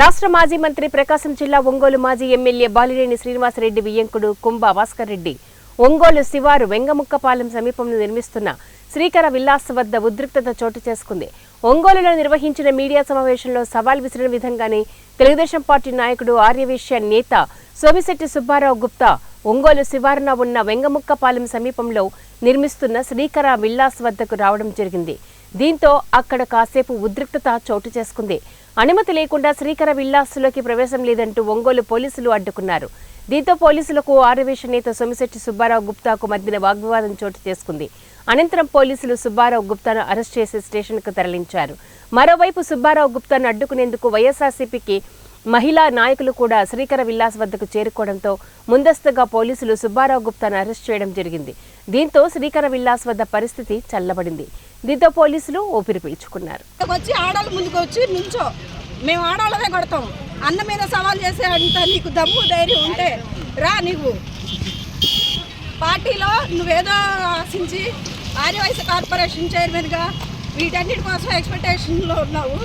రాష్ట్ర మాజీ మంత్రి ప్రకాశం జిల్లా ఒంగోలు మాజీ ఎమ్మెల్యే బాలినేని శ్రీనివాసరెడ్డి వియ్యంకుడు కుంభ భాస్కర్ రెడ్డి. ఒంగోలు శివారు వెంగముక్కపాలెం సమీపంలో నిర్మిస్తున్న శ్రీకర విల్లాస్ వద్ద ఉద్రిక్తత చోటు చేసుకుంది. ఒంగోలులో నిర్వహించిన మీడియా సమావేశంలో సవాల్ విసిరిన విధంగానే తెలుగుదేశం పార్టీ నాయకుడు ఆర్యవేశ్య నేత సోమిశెట్టి సుబ్బారావు గుప్తా ఒంగోలు శివారున ఉన్న వెంగముక్కపాలెం సమీపంలో నిర్మిస్తున్న శ్రీకర విల్లాస్ వద్దకు రావడం జరిగింది. దీంతో అక్కడ కాసేపు ఉద్రిక్తత చోటు చేసుకుంది. అనుమతి లేకుండా శ్రీకర విల్లాస్లోకి ప్రవేశం లేదంటూ ఒంగోలు పోలీసులు అడ్డుకున్నారు. దీంతో పోలీసులకు ఆరవేశ నేత సోమిశెట్టి సుబ్బారావు గుప్తాకు మధ్యన వాగ్వివాదం చోటు చేసుకుంది. అనంతరం పోలీసులు సుబ్బారావు గుప్తాను అరెస్ట్ చేసి స్టేషన్కు తరలించారు. మరోవైపు సుబ్బారావు గుప్తాను అడ్డుకునేందుకు వైఎస్ఆర్సీపీకి మహిళా నాయకులు కూడా శ్రీకర విల్లాస్ వద్దకు చేరుకోవడంతో ముందస్తుగా పోలీసులు సుబ్బారావు గుప్తాను అరెస్ట్ చేయడం జరిగింది. దీంతో శ్రీకర విల్లాస్ వద్ద పరిస్థితి చల్లబడింది. దీంతో పోలీసులు ఊపిరి పీల్చుకున్నారు. వచ్చి ఆడాలి ముందుకు వచ్చి నుంచో. మేము ఆడాలనే కొడతాం. అన్న మీద సవాల్ చేసే అంత నీకు దమ్ము ధైర్యం ఉంటే రా నీవు. పార్టీలో నువ్వేదో ఆశించి ఆర్యవైశ్య కార్పొరేషన్ చైర్మన్గా వీటన్నిటి కోసం ఎక్స్పెక్టేషన్లో ఉన్నావు.